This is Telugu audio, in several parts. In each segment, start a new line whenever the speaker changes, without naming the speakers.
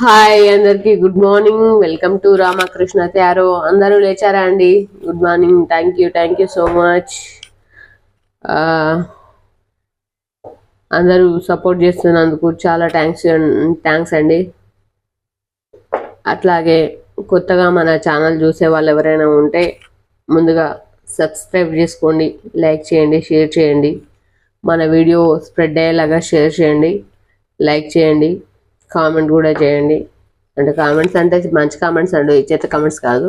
హాయ్ అందరికి good morning. Welcome to Ramakrishna tarot. అందరూ లేచారా అండి? Good morning. Thank you thank you so much. అందరూ సపోర్ట్ చేస్తున్నందుకు చాలా థ్యాంక్స్ థ్యాంక్స్ అండి. అట్లాగే కొత్తగా మన ఛానల్ చూసే వాళ్ళు ఎవరైనా ఉంటే ముందుగా సబ్స్క్రైబ్ చేసుకోండి లైక్ చేయండి షేర్ చేయండి. మన వీడియో స్ప్రెడ్ అయ్యేలాగా షేర్ చేయండి లైక్ చేయండి. కామెంట్ కూడా చేయండి. అంటే కామెంట్స్ అంటే మంచి కామెంట్స్ అండి. చెత్త కామెంట్స్ కాదు.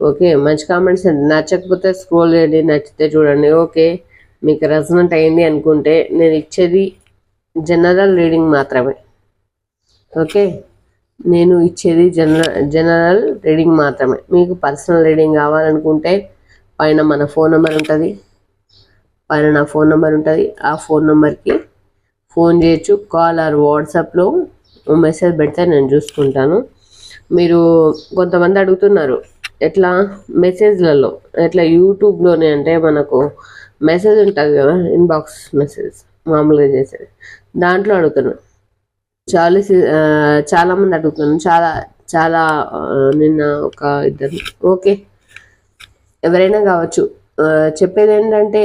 ఓకే మంచి కామెంట్స్ నచ్చకపోతే స్క్రోల్ చేయండి నచ్చితే చూడండి. ఓకే మీకు రెజనెంట్ అయింది అనుకుంటే నేను ఇచ్చేది జనరల్ రీడింగ్ మాత్రమే. ఓకే నేను ఇచ్చేది జనరల్ జనరల్ రీడింగ్ మాత్రమే. మీకు పర్సనల్ రీడింగ్ కావాలనుకుంటే పైన మన ఫోన్ నెంబర్ ఉంటుంది. పైన నా ఫోన్ నెంబర్ ఉంటుంది. ఆ ఫోన్ నెంబర్కి ఫోన్ చేయొచ్చు. కాల్ ఆర్ వాట్సాప్లో మెసేజ్ పెడితే నేను చూసుకుంటాను. మీరు కొంతమంది అడుగుతున్నారు ఎట్లా మెసేజ్లలో ఎట్లా యూట్యూబ్లోనే అంటే మనకు మెసేజ్ ఉంటుంది కదా ఇన్బాక్స్ మెసేజ్ మామూలుగా చేసేది. దాంట్లో అడుగుతున్నాను చాలా చాలామంది చాలా మంది అడుగుతున్నాను చాలా చాలా నిన్న ఒక ఇద్దరు ఓకే. ఎవరైనా కావచ్చు చెప్పేది ఏంటంటే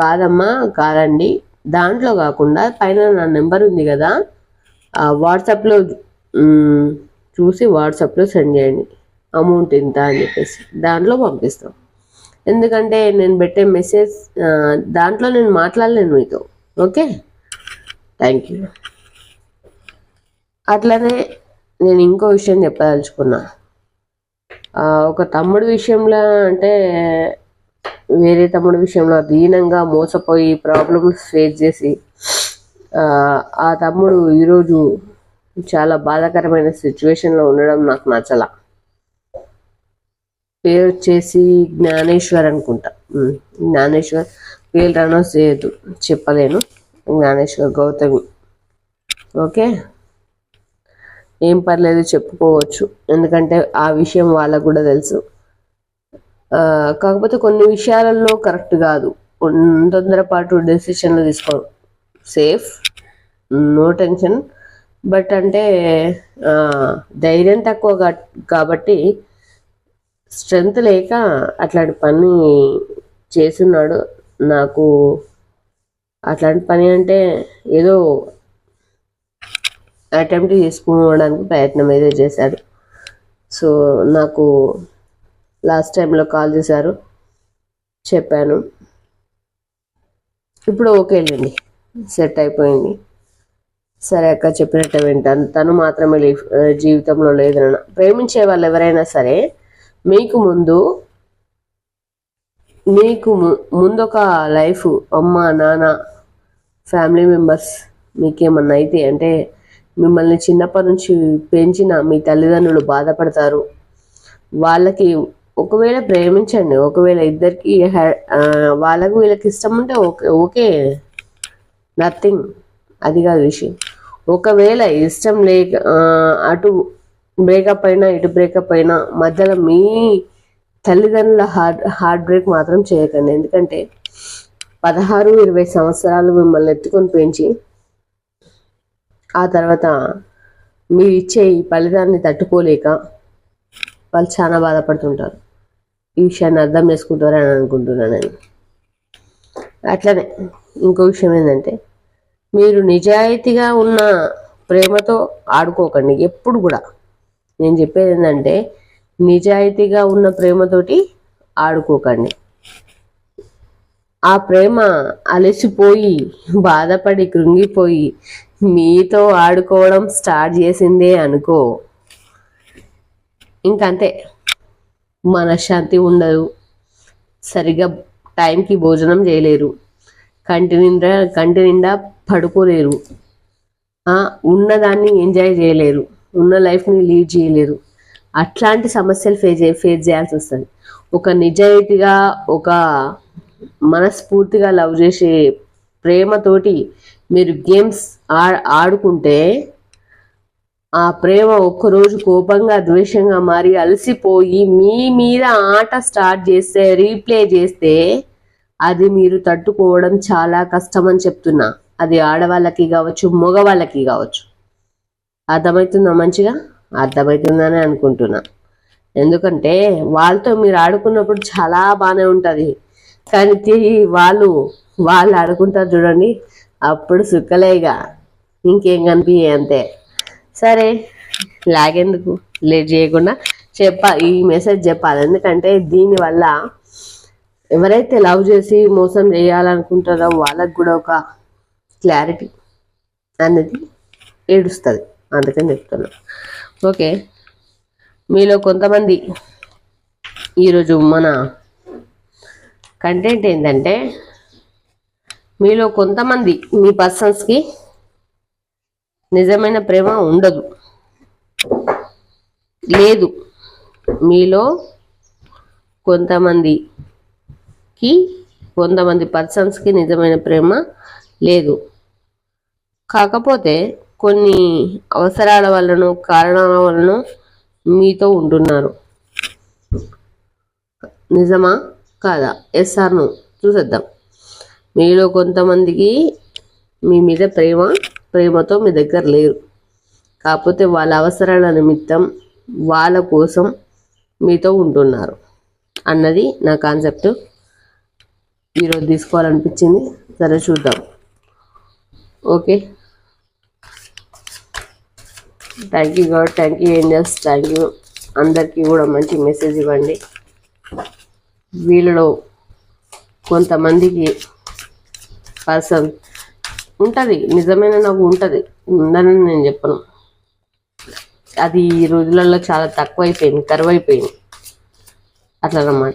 కాదమ్మా కాదండి. దాంట్లో కాకుండా పైన నా నెంబర్ ఉంది కదా వాట్సాప్లో చూసి వాట్సాప్లో సెండ్ చేయండి. అమౌంట్ ఇంత అని చెప్పేసి. దాంట్లో పంపిస్తాం. ఎందుకంటే నేను పెట్టే మెసేజ్ దాంట్లో నేను మాట్లాడలేను మీతో. ఓకే? Thank you. అట్లనే నేను ఇంకో విషయం చెప్పదలుచుకున్నా. ఒక తమ్ముడు విషయంలో అంటే వేరే తమ్ముడు విషయంలో దీనంగా మోసపోయి ప్రాబ్లమ్స్ ఫేస్ చేసి ఆ, తమ్ముడు ఈరోజు చాలా బాధాకరమైన సిచ్యువేషన్లో ఉండడం నాకు నచ్చల. పేరు వచ్చేసి జ్ఞానేశ్వర్ అనుకుంటా. జ్ఞానేశ్వర్. పేరు అనౌన్స్ చేయదు చెప్పలేను. జ్ఞానేశ్వర్ గౌతమి. ఓకే? ఏం పర్లేదు చెప్పుకోవచ్చు. ఎందుకంటే ఆ విషయం వాళ్ళకు కూడా తెలుసు. కాకపోతే కొన్ని విషయాలలో కరెక్ట్ కాదు. తొందరపాటు డెసిషన్లు తీసుకో సేఫ్ నో టెన్షన్ బట్ అంటే ధైర్యం తక్కువ కాబట్టి స్ట్రెంగ్త్ లేక అట్లాంటి పని చేస్తున్నాడు. నాకు అట్లాంటి పని అంటే ఏదో అటెంప్ట్ చేసుకోవడానికి ప్రయత్నం అయితే చేశాడు. సో నాకు లాస్ట్ టైంలో కాల్ చేశారు. చెప్పాను. ఇప్పుడు ఓకేలేండి సెట్ అయిపోయింది. సరే అక్క చెప్పినట్టు వింటాను. తను మాత్రమే జీవితంలో లేదన్న ప్రేమించే వాళ్ళు ఎవరైనా సరే మీకు ముందు మీకు ము- ముందొక లైఫ్ అమ్మ నాన్న ఫ్యామిలీ మెంబర్స్ మీకేమన్నా అయితే అంటే మిమ్మల్ని చిన్నప్పటి నుంచి పెంచిన మీ తల్లిదండ్రులు బాధపడతారు. వాళ్ళకి ఒకవేళ ప్రేమించండి ఒకవేళ ఇద్దరికి వాళ్ళకు వీళ్ళకి ఇష్టం ఉంటే ఓకే ఓకే నథింగ్. అది కాదు విషయం. ఒకవేళ ఇష్టం లేక అటు బ్రేకప్ అయినా ఇటు బ్రేకప్ అయినా మధ్యలో మీ తల్లిదండ్రుల హార్ట్ హార్ట్ బ్రేక్ మాత్రం చేయకండి. ఎందుకంటే పదహారు ఇరవై సంవత్సరాలు మిమ్మల్ని ఎత్తుకొని పెంచి ఆ తర్వాత మీరు ఇచ్చే ఈ ఫలితాన్ని తట్టుకోలేక వాళ్ళు చాలా బాధపడుతుంటారు. ఈ విషయాన్ని అర్థం చేసుకుంటారని అనుకుంటున్నాను నేను. అట్లనే ఇంకో విషయం ఏంటంటే మీరు నిజాయితీగా ఉన్న ప్రేమతో ఆడుకోకండి ఎప్పుడు కూడా. నేను చెప్పేది ఏంటంటే నిజాయితీగా ఉన్న ప్రేమతోటి ఆడుకోకండి. ఆ ప్రేమ అలసిపోయి బాధపడి కృంగిపోయి మీతో ఆడుకోవడం స్టార్ట్ చేసిందే అనుకో ఇంకంతే. మనశ్శాంతి ఉండదు. సరిగా టైంకి భోజనం చేయలేరు. కంటి నిండా కంటి నిండా పడుకోలేరు. ఉన్నదాన్ని ఎంజాయ్ చేయలేరు. ఉన్న లైఫ్ని లీడ్ చేయలేరు. అట్లాంటి సమస్యలు ఫేస్ ఫేస్ చేయాల్సి వస్తుంది. ఒక నిజాయితీగా ఒక మనస్ఫూర్తిగా లవ్ చేసే ప్రేమతోటి మీరు గేమ్స్ ఆ ఆడుకుంటే ఆ ప్రేమ ఒక్కరోజు కోపంగా ద్వేషంగా మారి అలసిపోయి మీ మీద ఆట స్టార్ట్ చేస్తే రీప్లే చేస్తే అది మీరు తట్టుకోవడం చాలా కష్టం అని చెప్తున్నా. అది ఆడవాళ్ళకి కావచ్చు మగవాళ్ళకి కావచ్చు. అర్థమవుతుందా మంచిగా? అర్థమవుతుందని అనుకుంటున్నా. ఎందుకంటే వాళ్ళతో మీరు ఆడుకున్నప్పుడు చాలా బాగానే ఉంటుంది. కానీ తి- వాళ్ళు వాళ్ళు ఆడుకుంటారు చూడండి అప్పుడు సుక్కలేగా ఇంకేం. కనిపించే అంతే. సరే లాగెందుకు? లేట్ చేయకుండా చెప్ప ఈ మెసేజ్ చెప్పాలి. ఎందుకంటే దీనివల్ల ఎవరైతే లవ్ చేసి మోసం చేయాలనుకుంటారో వాళ్ళకు కూడా ఒక క్లారిటీ అనేది ఏడుస్తుంది. అందుకని చెప్తున్నా. ఓకే. మీలో కొంతమంది ఈరోజు మన కంటెంట్ ఏంటంటే మీలో కొంతమంది మీ పర్సన్స్కి నిజమైన ప్రేమ ఉండదు. లేదు. మీలో కొంతమందికి కొంతమంది పర్సన్స్కి నిజమైన ప్రేమ లేదు. కాకపోతే కొన్ని అవసరాల వలన కారణాల వలన మీతో ఉంటున్నారు. నిజమా? కాదా? ఎస్ఆర్ను చూసేద్దాం. మీలో కొంతమందికి మీ మీద ప్రేమ ప్రేమతో మీ దగ్గర లేరు. కాకపోతే వాళ్ళ అవసరాల నిమిత్తం వాళ్ళ కోసం మీతో ఉంటున్నారు. అన్నది నా కాన్సెప్ట్. ఈరోజు తీసుకోవాలనిపించింది. సరే చూద్దాం. Okay? Thank you god thank you angels thank you అందరికీ కూడా మంచి మెసేజ్ ఇవ్వండి. వీళ్ళలో కొంతమందికి పర్సన్ ఉంటుంది. నిజమైన నాకు ఉంటుంది. ఉందని నేను చెప్పను. అది ఈ రోజులలో చాలా తక్కువ అయిపోయింది కరువు అయిపోయింది అట్లనమాట.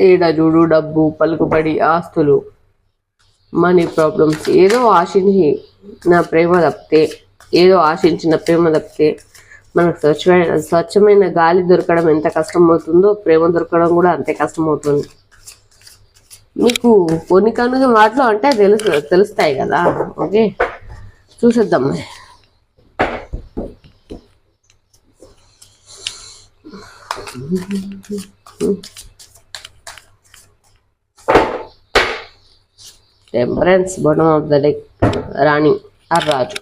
ఈడ చూడు డబ్బు పలుకుబడి ఆస్తులు మనీ ప్రాబ్లమ్స్ ఏదో ఆశించి నా ప్రేమ తప్పితే ఏదో ఆశించిన ప్రేమ తప్పితే మనకు స్వచ్ఛమైన స్వచ్ఛమైన గాలి దొరకడం ఎంత కష్టమవుతుందో ప్రేమ దొరకడం కూడా అంతే కష్టమవుతుంది. మీకు కొన్ని కనుక మాటలు అంటే తెలుసు తెలుస్తాయి కదా ఓకే? చూసేద్దాం temperance bottom of the deck Rani or రాజు.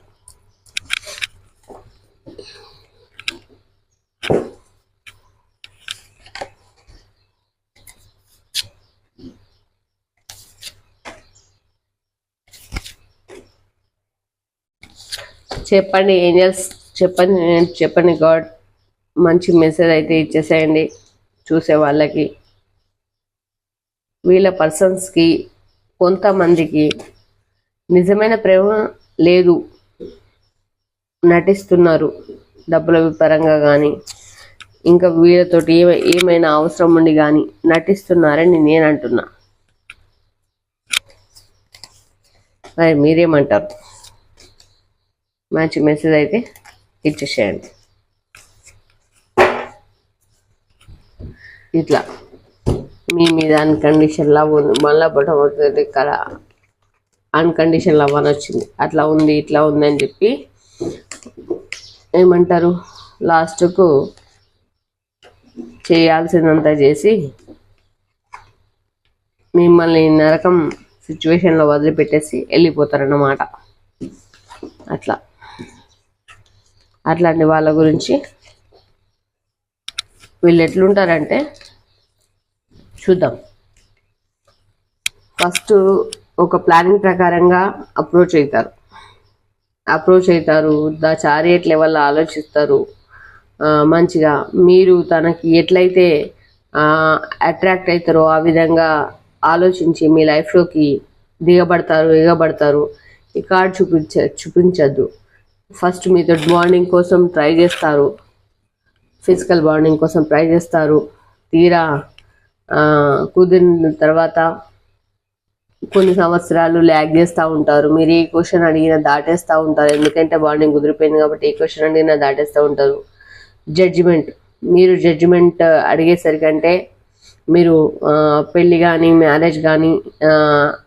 చెప్పండి ఏంజల్స్ చెప్పండి చెప్పండి గాడ్. మంచి మెసేజ్ అయితే ఇచ్చేసేయండి చూసే వాళ్ళకి. వీళ్ళ పర్సన్స్కి కొంతమందికి నిజమైన ప్రేమ లేదు. నటిస్తున్నారు. డబ్బుల పరంగా కానీ ఇంకా వీళ్ళతోటి ఏమై ఏమైనా అవసరం ఉండి కానీ నటిస్తున్నారని నేను అంటున్నా మరి మీరేమంటారు? మంచి మెసేజ్ అయితే ఇచ్చేసేయండి ఇట్లా. మీ మీద అన్కండిషన్ లవ్ ఉంది. మళ్ళీ బటం అవుతుంది అన్కండిషన్ లవ్ అని వచ్చింది. అట్లా ఉంది ఇట్లా ఉంది అని చెప్పి ఏమంటారు? లాస్ట్కు చేయాల్సిందంతా చేసి మిమ్మల్ని నరకం సిచ్యువేషన్లో వదిలిపెట్టేసి వెళ్ళిపోతారన్నమాట. అట్లా. అట్లాంటి వాళ్ళ గురించి వీళ్ళు ఎట్లుంటారంటే చూద్దాం. ఫస్ట్ ఒక ప్లానింగ్ ప్రకారంగా అప్రోచ్ అవుతారు అప్రోచ్ అవుతారు దా చారియట్ లెవెల్లో ఆలోచిస్తారు. మంచిగా మీరు తనకి ఎట్లయితే అట్రాక్ట్ అవుతారో ఆ విధంగా ఆలోచించి మీ లైఫ్లోకి దిగబడతారు ఎగబడతారు. ఈ కార్డ్ చూపించ చూపించద్దు. ఫస్ట్ మీతో బాండింగ్ కోసం ట్రై చేస్తారు. ఫిజికల్ బాండింగ్ కోసం ట్రై చేస్తారు. తీరా కుదిరిన తర్వాత కొన్ని సంవత్సరాలు ల్యాగ్ చేస్తూ ఉంటారు. మీరు ఏ క్వశ్చన్ అడిగినా దాటేస్తూ ఉంటారు. ఎందుకంటే బాండింగ్ కుదిరిపోయింది కాబట్టి ఏ క్వశ్చన్ అడిగినా దాటేస్తూ ఉంటారు. జడ్జిమెంట్ మీరు జడ్జిమెంట్ అడిగేసరికంటే మీరు పెళ్ళి కానీ మ్యారేజ్ కానీ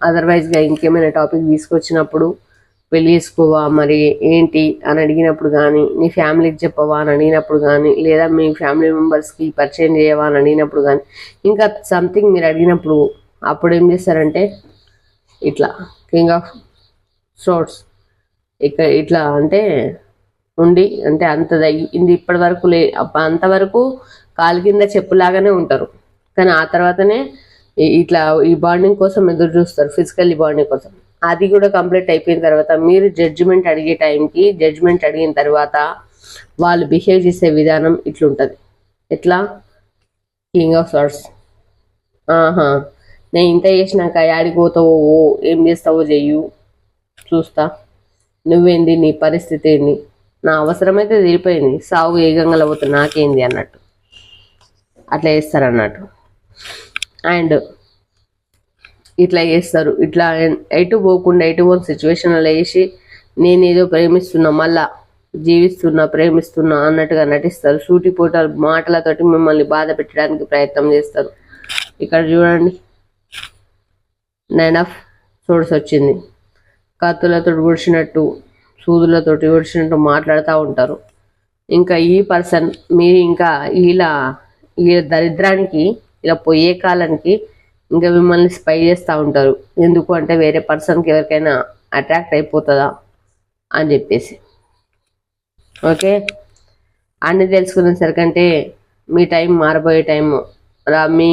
అదర్వైజ్గా ఇంకేమైనా టాపిక్ తీసుకొచ్చినప్పుడు పెళ్ళి చేసుకోవా? మరి ఏంటి? అని అడిగినప్పుడు కానీ నీ ఫ్యామిలీకి చెప్పవా? అని అడిగినప్పుడు కానీ లేదా మీ ఫ్యామిలీ మెంబర్స్కి పరిచయం చేయవా? అని అడిగినప్పుడు కానీ ఇంకా సంథింగ్ మీరు అడిగినప్పుడు అప్పుడు ఏం చేస్తారంటే ఇట్లా కింగ్ ఆఫ్ షోర్ట్స్ ఇక్కడ ఇట్లా అంటే ఉండి అంటే అంత ఇది ఇప్పటి వరకు లే అప్ప- అంతవరకు కాలు కింద చెప్పులాగానే ఉంటారు. కానీ ఆ తర్వాతనే ఇట్లా ఈ బాండింగ్ కోసం ఎదురు చూస్తారు ఫిజికల్ బాండింగ్ కోసం. అది కూడా కంప్లీట్ అయిపోయిన తర్వాత మీరు జడ్జిమెంట్ అడిగే టైంకి జడ్జిమెంట్ అడిగిన తర్వాత వాళ్ళు బిహేవ్ చేసే విధానం ఇట్లుంటుంది. ఎట్లా? కింగ్ ఆఫ్ సార్ట్స్ ఆహా. నేను ఇంత చేసినాక యాడికి పోతావో ఓ, ఏం చేస్తావో చెయ్యు. చూస్తా. నువ్వేంది నీ పరిస్థితి ఏంది? నా అవసరమైతే తీరిపోయింది. సాగు ఏ గంగల పోతే నాకేంది అన్నట్టు. అట్లా చేస్తారు అన్నట్టు అండ్ ఇట్లా చేస్తారు. ఇట్లా ఎటు పోకుండా ఎటు పోని సిచ్యువేషన్లో వేసి నేనేదో ప్రేమిస్తున్నా మళ్ళా జీవిస్తున్నా ప్రేమిస్తున్నా అన్నట్టుగా నటిస్తారు. సూటిపోట మాటలతోటి మిమ్మల్ని బాధ పెట్టడానికి ప్రయత్నం చేస్తారు. ఇక్కడ చూడండి. నైన్ ఆఫ్ సోర్స్ వచ్చింది. కత్తులతో పొడిచినట్టు సూదులతో పొడిచినట్టు మాట్లాడుతూ ఉంటారు. ఇంకా ఈ పర్సన్ మీరు ఇంకా ఇలా ఈ దరిద్రానికి ఇలా పోయే కాలానికి ఇంకా మిమ్మల్ని స్పై చేస్తూ ఉంటారు. ఎందుకు అంటే వేరే పర్సన్కి ఎవరికైనా అట్రాక్ట్ అయిపోతుందా అని చెప్పేసి. ఓకే? అన్ని తెలుసుకునేసరికంటే మీ టైం మారిపోయే టైం మీ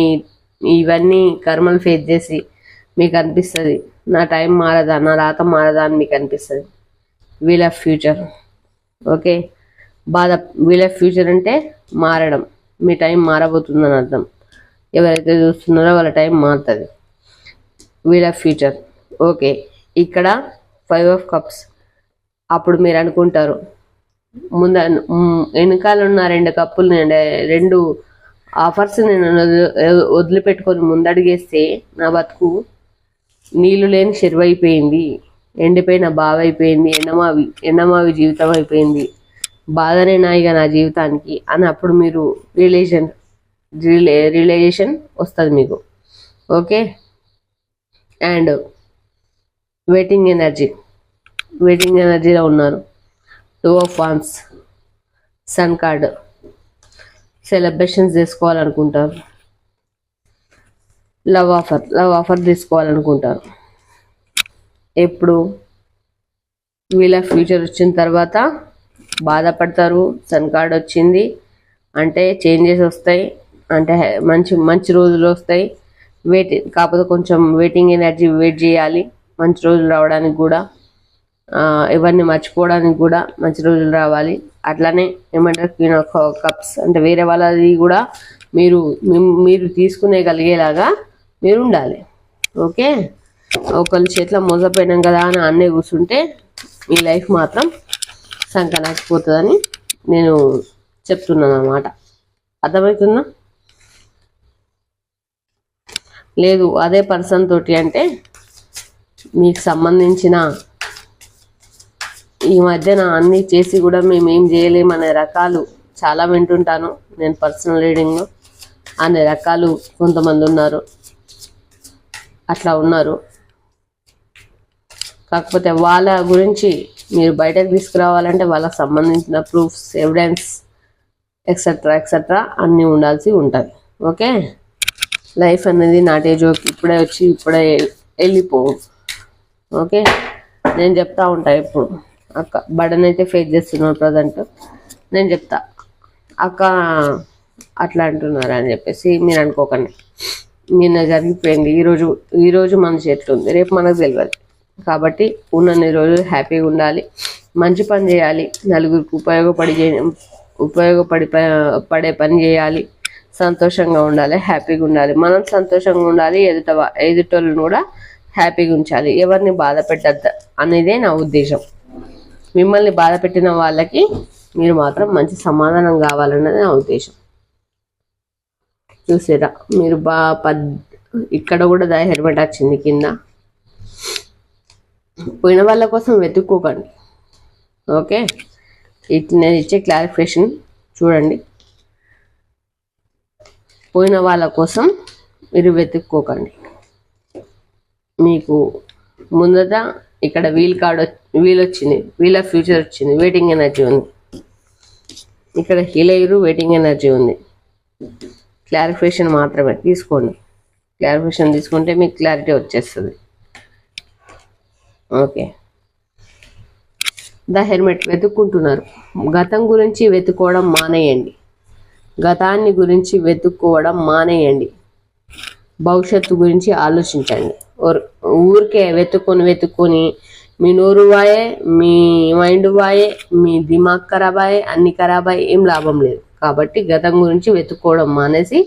ఇవన్నీ కర్మలు ఫేస్ చేసి మీకు అనిపిస్తుంది నా టైం మారదా నా రాత మారదా అని మీకు అనిపిస్తుంది వీల్ ఆఫ్ ఫ్యూచర్ ఓకే? బాధ వీల్ ఆఫ్ ఫ్యూచర్ అంటే మారడం. మీ టైం మారబోతుందని అర్థం. ఎవరైతే చూస్తున్నారో వాళ్ళ టైం మారుతుంది. Wheel of future okay? ఇక్కడ ఫైవ్ ఆఫ్ కప్స్ అప్పుడు మీరు అనుకుంటారు. ముంద వెనకాల ఉన్న రెండు కప్పులు నేను రెండు ఆఫర్స్ నేను వదిలిపెట్టుకొని ముందడిగేస్తే నా బతుకు నీళ్ళు లేని చెరువు అయిపోయింది ఎండిపోయిన బావి అయిపోయింది ఎండమావి ఎండమావి జీవితం అయిపోయింది. బాధనే నాయిగా నా జీవితానికి. అని అప్పుడు మీరు రిలేషన్ రిలే రియలైజేషన్ వస్తుంది మీకు. Okay? And waiting energy waiting ఎనర్జీలో ఉన్నారు. Two of wands sun card celebrations చేసుకోవాలనుకుంటారు. Love offer love offer తీసుకోవాలనుకుంటారు. ఎప్పుడు? వీళ్ళ ఫ్యూచర్ వచ్చిన తర్వాత బాధపడతారు సన్ కార్డ్ వచ్చింది అంటే చేంజెస్ వస్తాయి అంటే మంచి మంచి రోజులు వస్తాయి. వెయిట్ కాకపోతే కొంచెం వెయిటింగ్ ఎనర్జీ వెయిట్ చేయాలి మంచి రోజులు రావడానికి కూడా. ఇవన్నీ మర్చిపోవడానికి కూడా మంచి రోజులు రావాలి. అట్లానే ఏమంటారు క్వీన్ ఆఫ్ కప్స్ అంటే వేరే వాళ్ళది కూడా మీరు మీరు తీసుకునే కలిగేలాగా మీరు ఉండాలి ఓకే? ఒకళ్ళు చేతిలో మోసపోయినాం కదా అని అన్నీ కూర్చుంటే మీ లైఫ్ మాత్రం సంకనాకపోతుందని నేను చెప్తున్నాను అన్నమాట. అర్థమవుతుందా? లేదు అదే పర్సన్ తోటి అంటే మీకు సంబంధించిన ఈ మధ్యన అన్ని చేసి కూడా మేము ఏం చేయలేమనే రకాలు చాలా వింటుంటాను. నేను పర్సనల్ రీడింగ్లో అనే రకాలు కొంతమంది ఉన్నారు. అట్లా ఉన్నారు. కాకపోతే వాళ్ళ గురించి మీరు బయటకు తీసుకురావాలంటే వాళ్ళకి సంబంధించిన ప్రూఫ్స్ ఎవిడెన్స్ ఎక్సెట్రా ఎక్సెట్రా అన్నీ ఉండాల్సి ఉంటుంది. ఓకే? లైఫ్ అనేది నాటే జోక్. ఇప్పుడే వచ్చి ఇప్పుడే వెళ్ళిపోవు. ఓకే? నేను చెప్తా ఉంటా ఇప్పుడు. అక్క బడన్ అయితే ఫేస్ చేస్తున్నాను ప్రజెంట్. నేను చెప్తా. అక్క అట్లా అంటున్నారు అని చెప్పేసి మీరు అనుకోకండి. నిన్న జరిగిపోయింది. ఈరోజు ఈరోజు మన చేతిలో ఉంది. రేపు మనకు తెలియదు కాబట్టి ఉన్నన్ని రోజులు హ్యాపీగా ఉండాలి. మంచి పని చేయాలి. నలుగురికి ఉపయోగపడి ఉపయోగపడి పడే పని చేయాలి. సంతోషంగా ఉండాలి. హ్యాపీగా ఉండాలి. మనం సంతోషంగా ఉండాలి. ఎదుట ఎదుటోళ్ళని కూడా హ్యాపీగా ఉంచాలి. ఎవరిని బాధ పెట్టద్దు అనేదే నా ఉద్దేశం. మిమ్మల్ని బాధ పెట్టిన వాళ్ళకి మీరు మాత్రం మంచి సమాధానం కావాలన్నది నా ఉద్దేశం. చూసారా. మీరు బా పద్ ఇక్కడ కూడా దా హెల్మెట్ వచ్చింది కింద. పోయిన వాళ్ళ కోసం వెతుక్కోకండి. ఓకే? ఇట్ నేను ఇచ్చే క్లారిఫికేషన్ చూడండి. పోయిన వాళ్ళ కోసం మీరు వెతుక్కోకండి. మీకు ముందట ఇక్కడ వీల్ కార్డ్ వీల్ వచ్చింది. వీల్ ఆఫ్ ఫ్యూచర్ వచ్చింది. వెయిటింగ్ ఎనర్జీ ఉంది. ఇక్కడ హీలైరు వెయిటింగ్ ఎనర్జీ ఉంది. క్లారిఫికేషన్ మాత్రమే. తీసుకోండి. క్లారిఫికేషన్ తీసుకుంటే మీకు క్లారిటీ వచ్చేస్తుంది. ఓకే. ద హెల్మెట్ వెతుక్కుంటున్నారు. గతం గురించి వెతుక్కోవడం మానేయండి. గతాన్ని గురించి వెతుక్కోవడం మానేయండి. భవిష్యత్తు గురించి ఆలోచించండి. ఊరికే వెతుక్కొని వెతుక్కొని మీ నోరు వాయే మీ మైండ్ వాయే మీ దిమాగ్ ఖరాబ్ అయ్యే అన్ని ఖరాబ్ అయ్యే ఏం లాభం లేదు. కాబట్టి గతం గురించి వెతుక్కోవడం మానేసి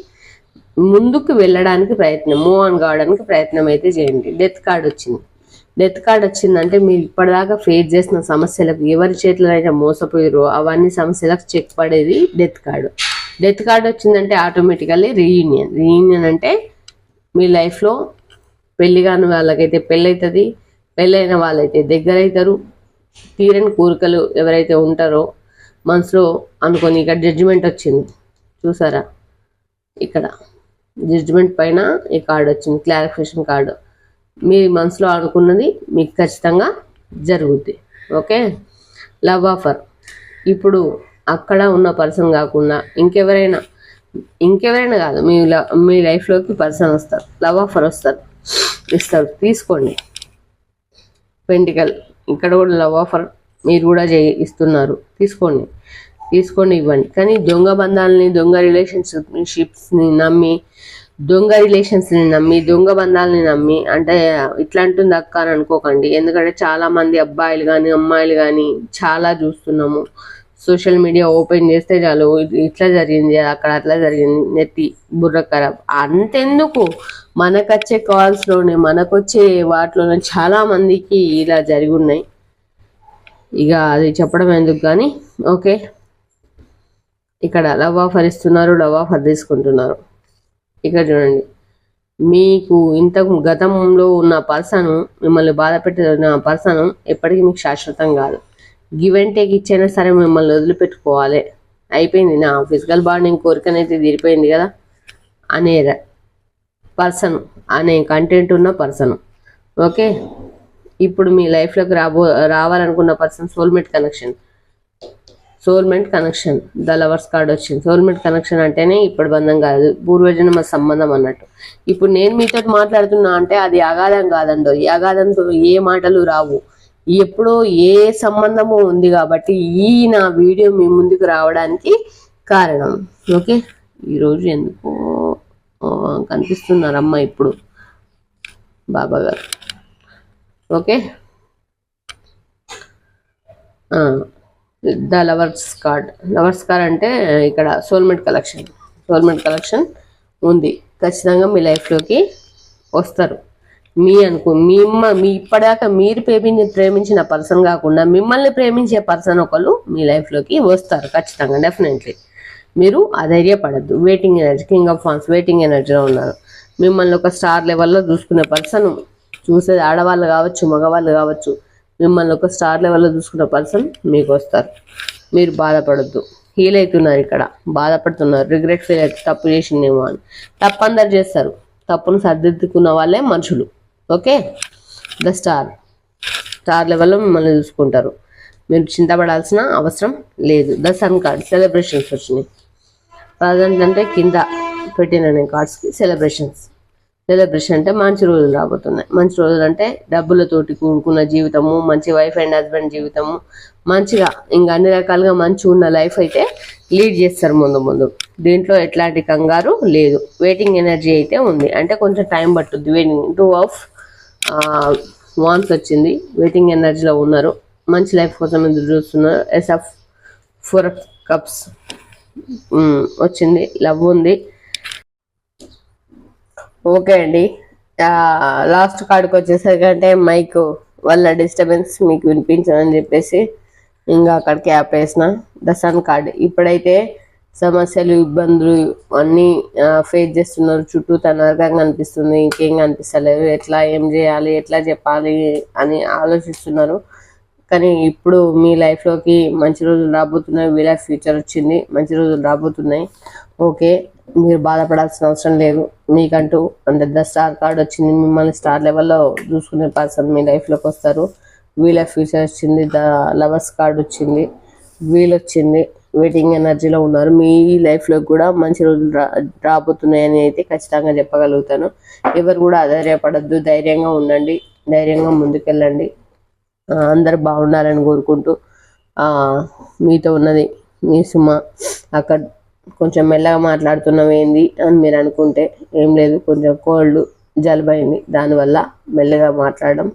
ముందుకు వెళ్ళడానికి ప్రయత్నం మూవ్ ఆన్ కావడానికి ప్రయత్నం అయితే చేయండి. డెత్ కార్డ్ వచ్చింది. డెత్ కార్డ్ వచ్చిందంటే మీరు ఇప్పటిదాకా ఫేస్ చేసిన సమస్యలకు ఎవరి చేతిలో అయితే మోసపోయారో అవన్నీ సమస్యలకు చెక్ పడేది డెత్ కార్డు డెత్ కార్డ్ వచ్చిందంటే ఆటోమేటికల్లీ రీయూనియన్ రీయూనియన్ అంటే మీ లైఫ్లో పెళ్ళి కాని వాళ్ళకైతే పెళ్ళవుతుంది పెళ్ళైన వాళ్ళైతే దగ్గర అవుతారు తీరని కోరికలు ఎవరైతే ఉంటారో మనసులో అనుకొని ఇక జడ్జిమెంట్ వచ్చింది. చూసారా? ఇక్కడ జడ్జిమెంట్ పైన ఈ కార్డు వచ్చింది క్లారిఫికేషన్ కార్డు మీ మనసులో అనుకున్నది మీకు ఖచ్చితంగా జరుగుద్ది. ఓకే? లవ్ ఆఫర్ ఇప్పుడు అక్కడ ఉన్న పర్సన్ కాకుండా ఇంకెవరైనా ఇంకెవరైనా కాదు మీ ల- మీ లైఫ్లోకి పర్సన్ వస్తారు. లవ్ ఆఫర్ వస్తారు. ఇస్తారు. తీసుకోండి. పెంటికల్ ఇక్కడ కూడా లవ్ ఆఫర్ మీరు కూడా చే ఇస్తున్నారు. తీసుకోండి. తీసుకొని ఇవ్వండి. కానీ దొంగ బంధాలని దొంగ రిలేషన్షిప్స్ని నమ్మి దొంగ రిలేషన్స్ని నమ్మి దొంగ బంధాలని నమ్మి అంటే ఇట్లా అంటుంది అక్క అని అనుకోకండి. ఎందుకంటే చాలామంది అబ్బాయిలు కానీ అమ్మాయిలు కానీ చాలా చూస్తున్నాము. సోషల్ మీడియా ఓపెన్ చేస్తే చాలు ఇట్లా జరిగింది అక్కడ అట్లా జరిగింది నెత్తి బుర్ర ఖరాబ్. అంతెందుకు? మనకొచ్చే కాల్స్లోనే మనకొచ్చే వాటిలోనే చాలా మందికి ఇలా జరిగి ఉన్నాయి. ఇక అది చెప్పడం ఎందుకు కానీ ఓకే. ఇక్కడ లవ్ ఆఫర్ ఇస్తున్నారు లవ్ ఆఫర్ తీసుకుంటున్నారు. ఇక్కడ చూడండి. మీకు ఇంత గతంలో ఉన్న పర్సన్ మిమ్మల్ని బాధ పెట్టిన పర్సన్ ఎప్పటికీ మీకు శాశ్వతం కాదు. గివ్ అండ్ టేక్ ఇచ్చైనా సరే మిమ్మల్ని వదిలిపెట్టుకోవాలి. అయిపోయింది నా ఫిజికల్ బాండింగ్ కోరికనైతే తీరిపోయింది కదా అనే పర్సన్ అనే కంటెంట్ ఉన్న పర్సన్. ఓకే? ఇప్పుడు మీ లైఫ్లోకి రాబో రావాలనుకున్న person soulmate connection soulmate connection the lovers card వచ్చింది. సోల్మేట్ కనెక్షన్ అంటేనే ఇప్పుడు బంధం కాదు. పూర్వజన్మ సంబంధం అన్నట్టు. ఇప్పుడు నేను మీతో మాట్లాడుతున్నా అంటే అది అగాధం కాదండో. ఈ అగాధంతో ఏ మాటలు రావు. ఎప్పుడో ఏ సంబంధము ఉంది కాబట్టి ఈ నా వీడియో మీ ముందుకు రావడానికి కారణం. ఓకే? ఈరోజు ఎందుకో కనిపిస్తున్నారమ్మ ఇప్పుడు. Baba garu okay? The lovers card. Lovers card అంటే ఇక్కడ సోల్మేట్ కలెక్షన్. సోల్మేట్ కలెక్షన్ ఉంది. ఖచ్చితంగా మీ లైఫ్లోకి వస్తారు. మీ అనుకో మిమ్మ మీ ఇప్పటిదాకా మీరు ప్రేమించి ప్రేమించిన పర్సన్ కాకుండా మిమ్మల్ని ప్రేమించే పర్సన్ ఒకళ్ళు మీ లైఫ్లోకి వస్తారు ఖచ్చితంగా డెఫినెట్లీ. మీరు అధైర్యపడద్దు. వెయిటింగ్ ఎనర్జీ కింగ్ ఆఫ్ ఫాన్స్ వెయిటింగ్ ఎనర్జీలో ఉన్నారు. మిమ్మల్ని ఒక స్టార్ లెవెల్లో చూసుకునే పర్సన్ చూసేది ఆడవాళ్ళు కావచ్చు మగవాళ్ళు కావచ్చు మిమ్మల్ని ఒక స్టార్ లెవెల్లో చూసుకున్న పర్సన్ మీకు వస్తారు. మీరు బాధపడద్దు. హీల్ అవుతున్నారు ఇక్కడ. బాధపడుతున్నారు. రిగ్రెట్ ఫీల్ అవుతుంది తప్పు చేసిందేమో అని. తప్పు అందరు చేస్తారు. తప్పును సర్దిద్దుకున్న వాళ్ళే మనుషులు. ఓకే? ద స్టార్ స్టార్ లెవెల్లో మిమ్మల్ని చూసుకుంటారు. మీరు చింతపడాల్సిన అవసరం లేదు. ద సన్ కార్డ్ సెలబ్రేషన్స్ వచ్చినాయి. ప్రజెంట్ అంటే కింద పెట్టిన నేను కార్డ్స్కి సెలబ్రేషన్స్ సెలబ్రేషన్ అంటే మంచి రోజులు రాబోతున్నాయి. మంచి రోజులు అంటే డబ్బులతోటి కూడుకున్న జీవితము మంచి వైఫ్ అండ్ హస్బెండ్ జీవితము మంచిగా ఇంకా అన్ని రకాలుగా మంచి ఉన్న లైఫ్ అయితే లీడ్ చేస్తారు ముందు ముందు. దీంట్లో ఎట్లాంటి కంగారు లేదు. వెయిటింగ్ ఎనర్జీ అయితే ఉంది. అంటే కొంచెం టైం పట్టుద్ది. వెయిటింగ్ టూ ఆఫ్ వాన్స్ వచ్చింది వెయిటింగ్ ఎనర్జీలో ఉన్నారు. మంచి లైఫ్ కోసం ఎదురు చూస్తున్నారు. ఎస్ ఆఫ్ ఫోర్ కప్స్ వచ్చింది. లవ్ ఉంది. ఓకే అండి. లాస్ట్ కార్డుకి వచ్చేసరికి అంటే మైక్ వల్ల డిస్టర్బెన్స్ మీకు వినిపించదని చెప్పేసి ఇంకా అక్కడికి యాప్ వేసిన ద సన్ కార్డ్ ఇప్పుడైతే సమస్యలు ఇబ్బందులు అన్నీ ఫేస్ చేస్తున్నారు. చుట్టూ తనరకంగా అనిపిస్తుంది ఇంకేం కనిపిస్తలేదు. ఎట్లా ఏం చేయాలి ఎట్లా చెప్పాలి అని ఆలోచిస్తున్నారు. కానీ ఇప్పుడు మీ లైఫ్లోకి మంచి రోజులు రాబోతున్నాయి. మీ లైఫ్ ఫ్యూచర్ వచ్చింది. మంచి రోజులు రాబోతున్నాయి. ఓకే. మీరు బాధపడాల్సిన అవసరం లేదు. మీకంటూ అంటే ద స్టార్ కార్డ్ వచ్చింది మిమ్మల్ని స్టార్ లెవెల్లో చూసుకునే పర్సన్ మీ లైఫ్లోకి వస్తారు. వీళ్ళ ఫ్యూచర్ వచ్చింది ద లవర్స్ కార్డ్ వచ్చింది వీల్ వచ్చింది వెయిటింగ్ ఎనర్జీలో ఉన్నారు. మీ లైఫ్లో కూడా మంచి రోజులు రా రాబోతున్నాయని అయితే ఖచ్చితంగా చెప్పగలుగుతాను. ఎవరు కూడా అధైర్యపడద్దు. ధైర్యంగా ఉండండి ధైర్యంగా ముందుకెళ్ళండి. అందరు బాగుండాలని కోరుకుంటూ మీతో ఉన్నది మీ సుమ అక్కడ కొంచెం మెల్లగా మాట్లాడుతున్నాం ఏంది అని మీరు అనుకుంటే ఏం లేదు కొంచెం కోల్డ్ జలుబైంది. దానివల్ల మెల్లగా మాట్లాడడం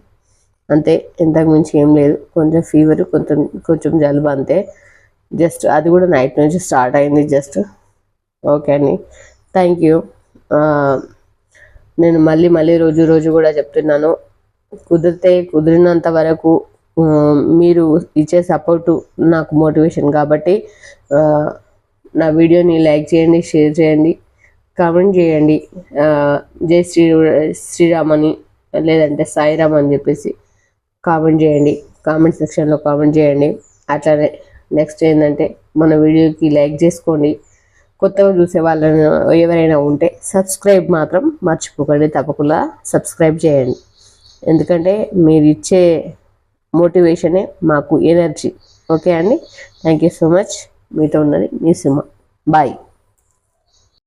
అంతే. ఇంతకు మించి ఏం లేదు. కొంచెం ఫీవర్ కొంచెం కొంచెం జలుబు అంతే. జస్ట్ అది కూడా నైట్ నుంచి స్టార్ట్ అయింది జస్ట్ ఓకే అండి. థ్యాంక్ యూ నేను మళ్ళీ మళ్ళీ రోజు రోజు కూడా చెప్తున్నాను. కుదిరితే కుదిరినంత వరకు మీరు ఇచ్చే సపోర్టు నాకు మోటివేషన్ కాబట్టి నా వీడియోని లైక్ చేయండి షేర్ చేయండి కామెంట్ చేయండి. జై శ్రీ శ్రీరామ్ అని లేదంటే సాయిరామ్ అని చెప్పేసి కామెంట్ చేయండి. కామెంట్ సెక్షన్లో కామెంట్ చేయండి. అట్లానే నెక్స్ట్ ఏంటంటే మన వీడియోకి లైక్ చేసుకోండి. కొత్తగా చూసే వాళ్ళని ఎవరైనా ఉంటే సబ్స్క్రైబ్ మాత్రం మర్చిపోకండి. తప్పకుండా సబ్స్క్రైబ్ చేయండి. ఎందుకంటే మీరు ఇచ్చే మోటివేషనే మాకు ఎనర్జీ. ఓకే అండి? Thank you so much. మీతో ఉన్నది మీ సుమ. బాయ్